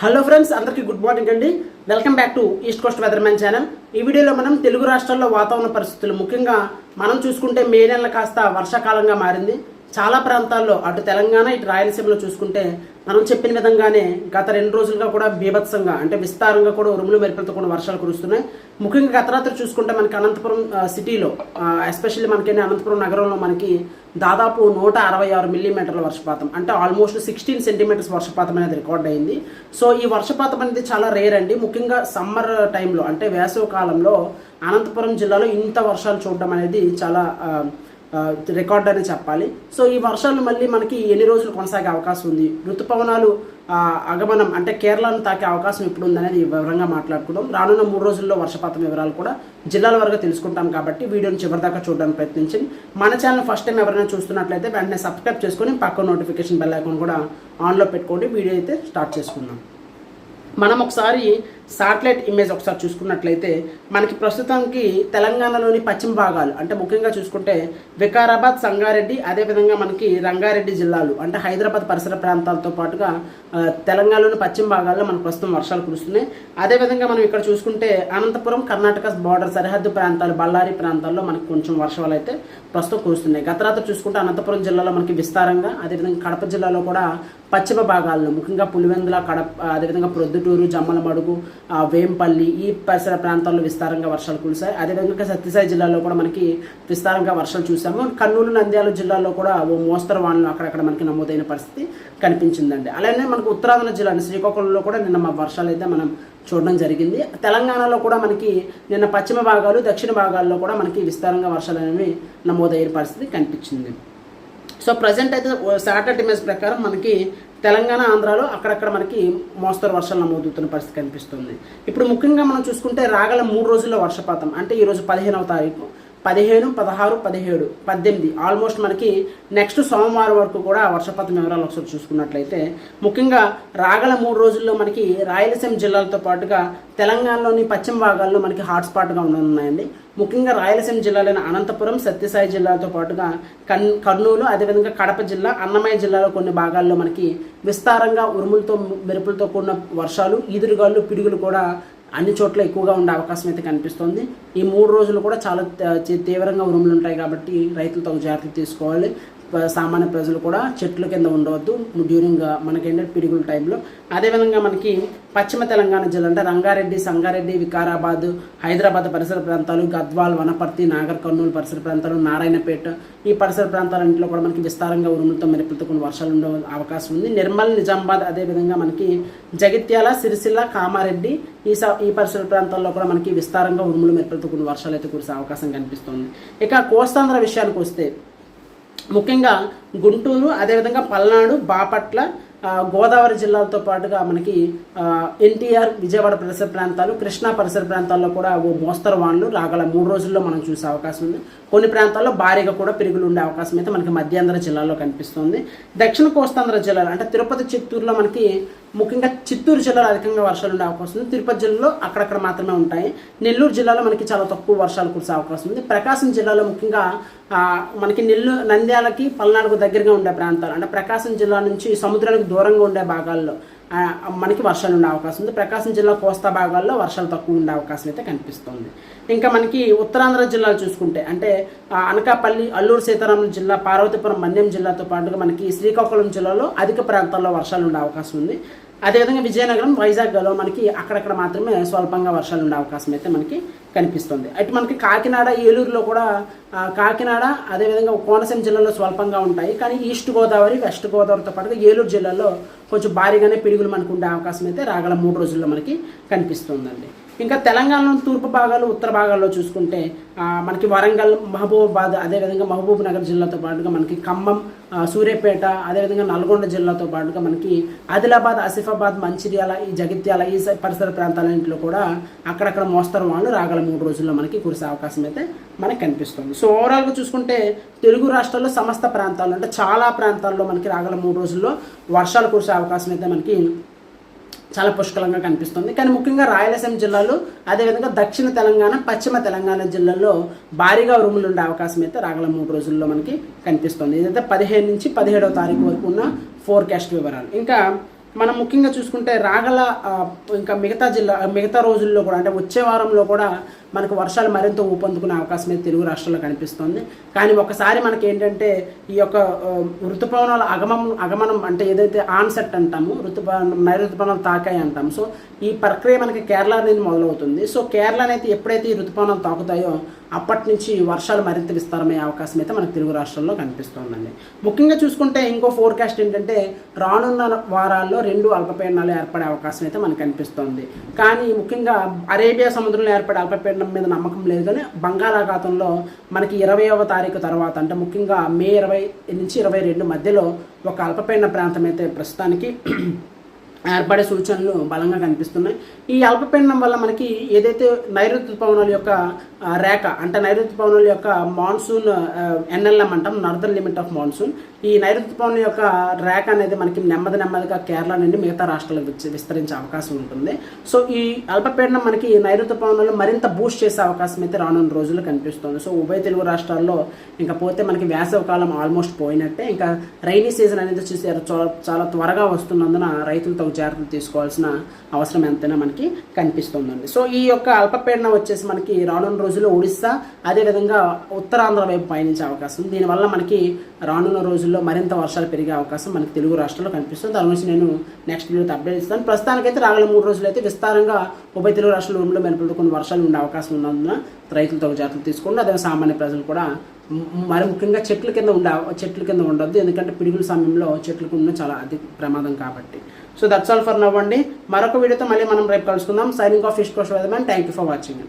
Hello friends అందరికీ good morning అండి. Welcome back to east coast weather man channel ఈ వీడియోలో మనం తెలుగు రాష్ట్రాల్లో వాతావరణ పరిస్థితులు ముఖ్యంగా మనం చూసుకుంటే మే నెల కాస్త వర్షాకాలంగా మారింది. చాలా ప్రాంతాల్లో అటు తెలంగాణ ఇటు రాయలసీమలో చూసుకుంటే మనం చెప్పిన విధంగానే గత రెండు రోజులుగా కూడా బీభత్సంగా అంటే విస్తారంగా కూడా ఉరుములు మెరుపులతో కూడా వర్షాలు కురుస్తున్నాయి. ముఖ్యంగా గత రాత్రి చూసుకుంటే మనకి అనంతపురం సిటీలో ఎస్పెషల్లీ మనకి అనంతపురం నగరంలో మనకి దాదాపు నూట అరవై ఆరు మిల్లీమీటర్ల వర్షపాతం అంటే ఆల్మోస్ట్ సిక్స్టీన్ సెంటీమీటర్స్ వర్షపాతం అనేది రికార్డ్ అయింది. సో ఈ వర్షపాతం అనేది చాలా రేర్ అండి. ముఖ్యంగా సమ్మర్ టైంలో అంటే వేసవి కాలంలో అనంతపురం జిల్లాలో ఇంత వర్షాలు చూడడం అనేది చాలా రికార్డ్ అని చెప్పాలి. సో ఈ వర్షాలు మళ్ళీ మనకి ఎన్ని రోజులు కొనసాగే అవకాశం ఉంది? ఋతుపవనాలు అగమనం అంటే కేరళను తాకే అవకాశం ఎప్పుడు ఉందనేది వివరంగా మాట్లాడుకుందాం. రానున్న మూడు రోజుల్లో వర్షపాతం వివరాలు కూడా జిల్లాల వరకు తెలుసుకుంటాం కాబట్టి వీడియోని చివరిదాకా చూడడానికి ప్రయత్నించండి. మన ఛానల్ ఫస్ట్ టైం ఎవరైనా చూస్తున్నట్లయితే వెంటనే సబ్స్క్రైబ్ చేసుకొని పక్క నోటిఫికేషన్ బెల్ ఐకాన్ కూడా ఆన్లో పెట్టుకోండి. వీడియో అయితే స్టార్ట్ చేసుకుందాం. మనం ఒకసారి సాటిలైట్ ఇమేజ్ ఒకసారి చూసుకున్నట్లయితే మనకి ప్రస్తుతానికి తెలంగాణలోని పశ్చిమ భాగాలు అంటే ముఖ్యంగా చూసుకుంటే వికారాబాద్ సంగారెడ్డి అదేవిధంగా మనకి రంగారెడ్డి జిల్లాలు అంటే హైదరాబాద్ పరిసర ప్రాంతాలతో పాటుగా తెలంగాణలోని పశ్చిమ భాగాల్లో మనకు ప్రస్తుతం వర్షాలు కురుస్తున్నాయి. అదేవిధంగా మనం ఇక్కడ చూసుకుంటే అనంతపురం కర్ణాటక బార్డర్ సరిహద్దు ప్రాంతాలు బళ్ళారి ప్రాంతాల్లో మనకి కొంచెం వర్షాలు అయితే ప్రస్తుతం కురుస్తున్నాయి. గత రాత్రి చూసుకుంటే అనంతపురం జిల్లాలో మనకి విస్తారంగా అదేవిధంగా కడప జిల్లాలో కూడా పశ్చిమ భాగాల్లో ముఖ్యంగా పులివెందుల కడప అదేవిధంగా ప్రొద్దుటూరు జమ్మలమడుగు వేంపల్లి ఈ పరిసర ప్రాంతాల్లో విస్తారంగా వర్షాలు కురిశాయి. అదేవిధంగా సత్యసాయి జిల్లాలో కూడా మనకి విస్తారంగా వర్షాలు చూసాము కర్నూలు నంద్యాల జిల్లాలో కూడా ఓ మోస్తరు వానలు అక్కడక్కడ మనకి నమోదైన పరిస్థితి కనిపించిందండి. అలానే మనకు ఉత్తరాంధ్ర జిల్లా శ్రీకాకుళంలో కూడా నిన్న మా వర్షాలు అయితే మనం చూడడం జరిగింది. తెలంగాణలో కూడా మనకి నిన్న పశ్చిమ భాగాలు దక్షిణ భాగాల్లో కూడా మనకి విస్తారంగా వర్షాలు అనేవి నమోదయ్యే పరిస్థితి కనిపించింది. సో ప్రజెంట్ అయితే శాటిలైట్ ఇమేజ్ ప్రకారం మనకి తెలంగాణ ఆంధ్రాలో అక్కడక్కడ మనకి మోస్తరు వర్షాలు నమోదవుతున్న పరిస్థితి కనిపిస్తుంది. ఇప్పుడు ముఖ్యంగా మనం చూసుకుంటే రాగల మూడు రోజుల్లో వర్షపాతం అంటే ఈరోజు పదిహేనవ తారీఖు. పదిహేను పదహారు పదిహేడు పద్దెనిమిది. ఆల్మోస్ట్ మనకి నెక్స్ట్ సోమవారం వరకు కూడా వర్షపాతం వివరాలు ఒకసారి చూసుకున్నట్లయితే ముఖ్యంగా రాగల మూడు రోజుల్లో మనకి రాయలసీమ జిల్లాలతో పాటుగా తెలంగాణలోని పశ్చిమ భాగాల్లో మనకి హాట్స్పాట్గా ఉండనున్నాయండి ముఖ్యంగా రాయలసీమ జిల్లాలైన అనంతపురం సత్యసాయి జిల్లాతో పాటుగా కన్ కర్నూలు అదేవిధంగా కడప జిల్లా అన్నమయ్య జిల్లాలో కొన్ని భాగాల్లో మనకి విస్తారంగా ఉరుములతో మెరుపులతో కూడిన వర్షాలు ఈదురుగాళ్ళు పిడుగులు కూడా అన్ని చోట్ల ఎక్కువగా ఉండే అవకాశం అయితే కనిపిస్తుంది. ఈ మూడు రోజులు కూడా చాలా తీవ్రంగా ఉరుములు ఉంటాయి కాబట్టి రైతులు తగు జాగ్రత్తలు తీసుకోవాలి. సామాన్య ప్రజలు కూడా చెట్ల కింద ఉండవద్దు. డ్యూరింగ్ మనకేంటంటే పిడుగుల టైంలో అదేవిధంగా మనకి పశ్చిమ తెలంగాణ జిల్లా అంటే రంగారెడ్డి సంగారెడ్డి వికారాబాద్ హైదరాబాద్ పరిసర ప్రాంతాలు గద్వాల్ వనపర్తి నాగర్ కర్నూలు పరిసర ప్రాంతాలు నారాయణపేట. ఈ పరిసర ప్రాంతాలన్నింటిలో కూడా మనకి విస్తారంగా ఉరుములతో మెరుపులతో కొన్ని వర్షాలు ఉండే అవకాశం ఉంది. నిర్మల్ నిజామాబాద్ అదేవిధంగా మనకి జగిత్యాల సిరిసిల్ల కామారెడ్డి ఈ స ఈ పరిసర ప్రాంతాల్లో కూడా మనకి విస్తారంగా ఉరుములు మెరుపులతో కొన్ని వర్షాలు అయితే కురిసే అవకాశం కనిపిస్తుంది. ఇక కోస్తాంధ్ర విషయానికి వస్తే ముఖ్యంగా గుంటూరు అదేవిధంగా పల్నాడు బాపట్ల గోదావరి జిల్లాలతో పాటుగా మనకి ఎన్టీఆర్ విజయవాడ పరిసర ప్రాంతాలు కృష్ణా పరిసర ప్రాంతాల్లో కూడా ఓ మోస్తరు వానలు రాగల మూడు రోజుల్లో మనం చూసే అవకాశం ఉంది. కొన్ని ప్రాంతాల్లో భారీగా కూడా పెరుగులు ఉండే అవకాశం అయితే మనకి మధ్యాంధ్ర జిల్లాలో కనిపిస్తుంది. దక్షిణ కోస్తాంధ్ర జిల్లాలో అంటే తిరుపతి చిత్తూరులో మనకి ముఖ్యంగా చిత్తూరు జిల్లాలో అధికంగా వర్షాలు ఉండే అవకాశం ఉంది. తిరుపతి జిల్లాలో అక్కడక్కడ మాత్రమే ఉంటాయి. నెల్లూరు జిల్లాలో మనకి చాలా తక్కువ వర్షాలు కురిసే అవకాశం ఉంది. ప్రకాశం జిల్లాలో ముఖ్యంగా మనకి నెల్లు నంద్యాలకి పల్నాడుకు దగ్గరగా ఉండే ప్రాంతాలు అంటే ప్రకాశం జిల్లా నుంచి సముద్రానికి దూరంగా ఉండే భాగాల్లో మనకి వర్షాలు ఉండే అవకాశం ఉంది. ప్రకాశం జిల్లా కోస్తా భాగాల్లో వర్షాలు తక్కువ ఉండే అవకాశం అయితే కనిపిస్తుంది. ఇంకా మనకి ఉత్తరాంధ్ర జిల్లాలు చూసుకుంటే అంటే అనకాపల్లి అల్లూరు సీతారామం జిల్లా పార్వతీపురం మన్యం జిల్లాతో పాటుగా మనకి శ్రీకాకుళం జిల్లాలో అధిక ప్రాంతాల్లో వర్షాలు ఉండే అవకాశం ఉంది. అదేవిధంగా విజయనగరం వైజాగ్లో మనకి అక్కడక్కడ మాత్రమే స్వల్పంగా వర్షాలు ఉండే అవకాశం అయితే మనకి కనిపిస్తుంది. అటు మనకి కాకినాడ ఏలూరులో కూడా కాకినాడ అదేవిధంగా కోనసీమ జిల్లాలో స్వల్పంగా ఉంటాయి. కానీ ఈస్ట్ గోదావరి వెస్ట్ గోదావరితో పాటుగా ఏలూరు జిల్లాలో కొంచెం భారీగానే పిడుగులు మనకు ఉండే అవకాశం అయితే రాగల మూడు రోజుల్లో మనకి కనిపిస్తుందండి. ఇంకా తెలంగాణలో తూర్పు భాగాలు ఉత్తర భాగాల్లో చూసుకుంటే మనకి వరంగల్ మహబూబాబాద్ అదేవిధంగా మహబూబ్ నగర్ జిల్లాతో పాటుగా మనకి ఖమ్మం సూర్యపేట సూర్యాపేట అదేవిధంగా నల్గొండ జిల్లాతో పాటుగా మనకి ఆదిలాబాద్ ఆసిఫాబాద్ మంచిర్యాల ఈ జగిత్యాల ఈ స- పరిసర ప్రాంతాలన్నింటిలో కూడా అక్కడక్కడ మోస్తరు వాళ్ళు రాగల మూడు రోజుల్లో మనకి కురిసే అవకాశం అయితే మనకి కనిపిస్తుంది. సో ఓవరాల్గా చూసుకుంటే తెలుగు రాష్ట్రాల్లో సమస్త ప్రాంతాల్లో అంటే చాలా ప్రాంతాల్లో మనకి రాగల మూడు రోజుల్లో వర్షాలు కురిసే అవకాశం అయితే మనకి చాలా పుష్కలంగా కనిపిస్తుంది. కానీ ముఖ్యంగా రాయలసీమ జిల్లాలో అదేవిధంగా దక్షిణ తెలంగాణ పశ్చిమ తెలంగాణ జిల్లాల్లో భారీగా ఉరుములు ఉండే అవకాశం అయితే రాగల మూడు రోజుల్లో మనకి కనిపిస్తుంది. ఇదైతే పదిహేను నుంచి పదిహేడవ తారీఖు వరకు ఉన్న ఫోర్కాస్ట్ వివరాలు. ఇంకా మనం ముఖ్యంగా చూసుకుంటే రాగల ఇంకా మిగతా జిల్లా మిగతా రోజుల్లో కూడా అంటే వచ్చే వారంలో కూడా మనకు వర్షాలు మరింత ఊపందుకునే అవకాశం అయితే తెలుగు రాష్ట్రాల్లో కనిపిస్తుంది. కానీ ఒకసారి మనకి ఏంటంటే ఈ యొక్క ఋతుపవనాల అగమం అగమనం అంటే ఏదైతే ఆన్సెట్ అంటాము ఋతుపవనం నైరుతుపవనాలు తాకాయి అంటాం సో ఈ ప్రక్రియ మనకి కేరళ అనేది మొదలవుతుంది. సో కేరళ అనేది ఎప్పుడైతే ఈ ఋతుపవనాలు తాకుతాయో అప్పటి నుంచి వర్షాలు మరింత విస్తారమయ్యే అవకాశం అయితే మనకు తెలుగు రాష్ట్రాల్లో కనిపిస్తుందండి. ముఖ్యంగా చూసుకుంటే ఇంకో ఫోర్కాస్ట్ ఏంటంటే రానున్న వారాల్లో రెండు అల్పపీడనాలు ఏర్పడే అవకాశం అయితే మనకు కనిపిస్తోంది. కానీ ముఖ్యంగా అరేబియా సముద్రంలో ఏర్పడే అల్పపీడనం మీద నమ్మకం లేదు కానీ బంగాళాఖాతంలో మనకి ఇరవైవ తారీఖు తర్వాత అంటే ముఖ్యంగా మే ఇరవై నుంచి ఇరవై రెండు మధ్యలో ఒక అల్పపీడన ప్రాంతం అయితే ప్రస్తుతానికి ఏర్పడే సూచనలు బలంగా కనిపిస్తున్నాయి. ఈ అల్పపీడనం వల్ల మనకి ఏదైతే నైరుతి పవనాల యొక్క రేఖ అంటే నైరుతి పవనాల యొక్క మాన్సూన్ ఎన్ఎల్ఎం అంటాం నార్దర్న్ లిమిట్ ఆఫ్ మాన్సూన్ ఈ నైరుతి పవనం యొక్క రేఖ అనేది మనకి నెమ్మది నెమ్మదిగా కేరళ నుండి మిగతా రాష్ట్రాలకు విస్తరించే అవకాశం ఉంటుంది. సో ఈ అల్పపీడనం మనకి నైరుతి పవనాలు మరింత బూస్ట్ చేసే అవకాశం అయితే రానున్న రోజుల్లో కనిపిస్తుంది. సో ఉభయ తెలుగు రాష్ట్రాల్లో ఇంకా పోతే మనకి వేసవి కాలం ఆల్మోస్ట్ పోయినట్టే. ఇంకా రైనీ సీజన్ అనేది చూసే చాలా త్వరగా వస్తున్నందున రైతులతో తగు జాగ్రత్తలు తీసుకోవాల్సిన అవసరం ఎంతైనా మనకి కనిపిస్తుందండి. సో ఈ యొక్క అల్పపీడనం వచ్చేసి మనకి రానున్న రోజుల్లో ఒడిస్సా అదేవిధంగా ఉత్తరాంధ్ర వైపు పయనించే అవకాశం దీనివల్ల మనకి రానున్న రోజుల్లో మరింత వర్షాలు పెరిగే అవకాశం మనకి తెలుగు రాష్ట్రాల్లో కనిపిస్తుంది. దాని గురించి నేను నెక్స్ట్ వీడియోతో అప్డేట్ ఇస్తాను. ప్రస్తుతానికైతే రాగల మూడు రోజులు అయితే విస్తారంగా ఉభయ తెలుగు రాష్ట్రాల ఉరుములు మెరుపులతో కొన్ని వర్షాలు ఉండే అవకాశం ఉన్నందున రైతులు తగు జాగ్రత్తలు తీసుకోండి అదే సామాన్య ప్రజలు కూడా మరి ముఖ్యంగా చెట్ల కింద ఉండ చెట్ల కింద ఉండొద్దు. ఎందుకంటే పిడుగుల సమయంలో చెట్లకు ఉన్న చాలా అధిక ప్రమాదం కాబట్టి. సో దట్స్ ఆల్ ఫర్ నవ్వండి మరొక వీడియోతో మళ్ళీ మనం రేపు కలుసుకుందాం. Signing off east coast weather thank you for watching